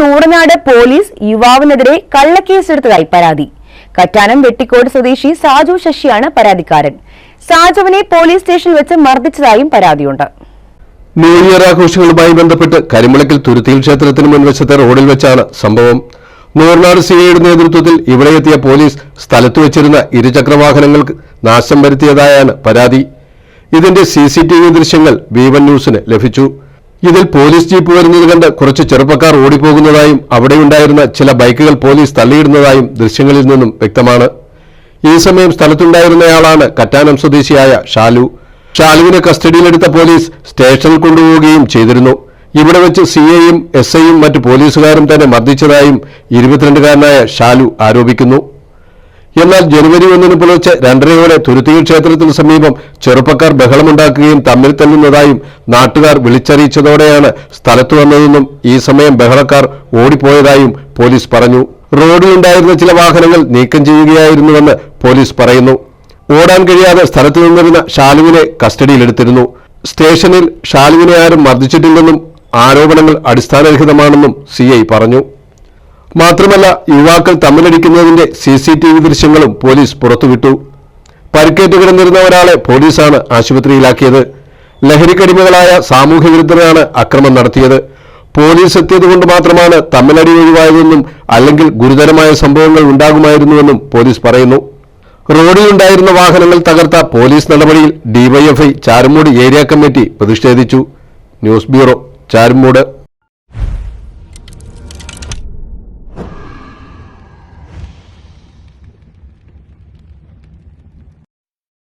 Nooranad police യുവാവിനെതിരെ കള്ളക്കേസെടുത്തതായി പരാതി. കറ്റാനം വെട്ടിക്കോട് സ്വദേശി സാജു ശശിയാണ് പരാതിക്കാരൻ. സാജുവിനെ പോലീസ് സ്റ്റേഷനിൽ വെച്ച് മർദ്ദിച്ചതായും പരാതിയുണ്ട്. ന്യൂ ആഘോഷങ്ങളുമായി ബന്ധപ്പെട്ട് കരിമുളക്കിൽ തുരുത്തിയിൽ ക്ഷേത്രത്തിന് മുൻവശത്തെ റോഡിൽ വെച്ചാണ് സംഭവം. നൂറനാട് സിഐയുടെ നേതൃത്വത്തിൽ ഇവിടെ എത്തിയ പോലീസ് സ്ഥലത്ത് വെച്ചിരുന്ന ഇരുചക്രവാഹനങ്ങൾക്ക് നാശം വരുത്തിയതായാണ് പരാതി. ഇതിന്റെ സി ടി വി ദൃശ്യങ്ങൾ വൺ ന്യൂസിന് ലഭിച്ചു. ഇതിൽ പോലീസ് ജീപ്പ് വരുന്നത് കണ്ട് കുറച്ച് ചെറുപ്പക്കാർ ഓടിപ്പോകുന്നതായും അവിടെയുണ്ടായിരുന്ന ചില ബൈക്കുകൾ പോലീസ് തള്ളിയിടുന്നതായും ദൃശ്യങ്ങളിൽ നിന്നും വ്യക്തമാണ്. ഈ സമയം സ്ഥലത്തുണ്ടായിരുന്നയാളാണ് കറ്റാനം സ്വദേശിയായ ഷാലു. ഷാലുവിനെ കസ്റ്റഡിയിലെടുത്ത പോലീസ് സ്റ്റേഷനിൽ കൊണ്ടുപോവുകയും ചെയ്തിരുന്നു. ഇവിടെ വെച്ച് സി എസ്ഐയും എസ് ഐയും മറ്റു പോലീസുകാരും തന്നെ മർദ്ദിച്ചതായും ഇരുപത്തിരണ്ടുകാരനായ ഷാലു ആരോപിക്കുന്നു. എന്നാൽ ജനുവരി ഒന്നിന് പുലർച്ചെ രണ്ടരയോടെ തുരുത്തിയിൽ ക്ഷേത്രത്തിന് സമീപം ചെറുപ്പക്കാർ ബഹളമുണ്ടാക്കുകയും തമ്മിൽ തല്ലുന്നതായും നാട്ടുകാർ വിളിച്ചറിയിച്ചതോടെയാണ് സ്ഥലത്തു വന്നതെന്നും ഈ സമയം ബഹളക്കാർ ഓടിപ്പോയതായും പോലീസ് പറഞ്ഞു. റോഡിലുണ്ടായിരുന്ന ചില വാഹനങ്ങൾ നീക്കം ചെയ്യുകയായിരുന്നുവെന്ന് പോലീസ് പറയുന്നു. ഓടാൻ കഴിയാതെ സ്ഥലത്തു നിന്നിരുന്ന ഷാലുവിനെ കസ്റ്റഡിയിലെടുത്തിരുന്നു. സ്റ്റേഷനിൽ ഷാലുവിനെ ആരും മർദ്ദിച്ചിട്ടില്ലെന്നും ആരോപണങ്ങൾ അടിസ്ഥാനരഹിതമാണെന്നും സിഐ പറഞ്ഞു. മാത്രമല്ല യുവാക്കൾ തമ്മിലടിക്കുന്നതിന്റെ സി സി ടി വി ദൃശ്യങ്ങളും പോലീസ് പുറത്തുവിട്ടു. പരിക്കേറ്റ് കിടന്നിരുന്ന ഒരാളെ പോലീസാണ് ആശുപത്രിയിലാക്കിയത്. ലഹരിക്കടിമകളായ സാമൂഹ്യ വിരുദ്ധരാണ് അക്രമം നടത്തിയത്. പോലീസ് എത്തിയതുകൊണ്ട് മാത്രമാണ് തമ്മിലടി ഒഴിവായതെന്നും അല്ലെങ്കിൽ ഗുരുതരമായ സംഭവങ്ങൾ ഉണ്ടാകുമായിരുന്നുവെന്നും പോലീസ് പറയുന്നു. റോഡിലുണ്ടായിരുന്ന വാഹനങ്ങൾ തകർത്ത പോലീസ് നടപടിയിൽ ഡിവൈഎഫ്ഐ ചാരുമൂട് ഏരിയ കമ്മിറ്റി പ്രതിഷേധിച്ചു. News bureau Charummood.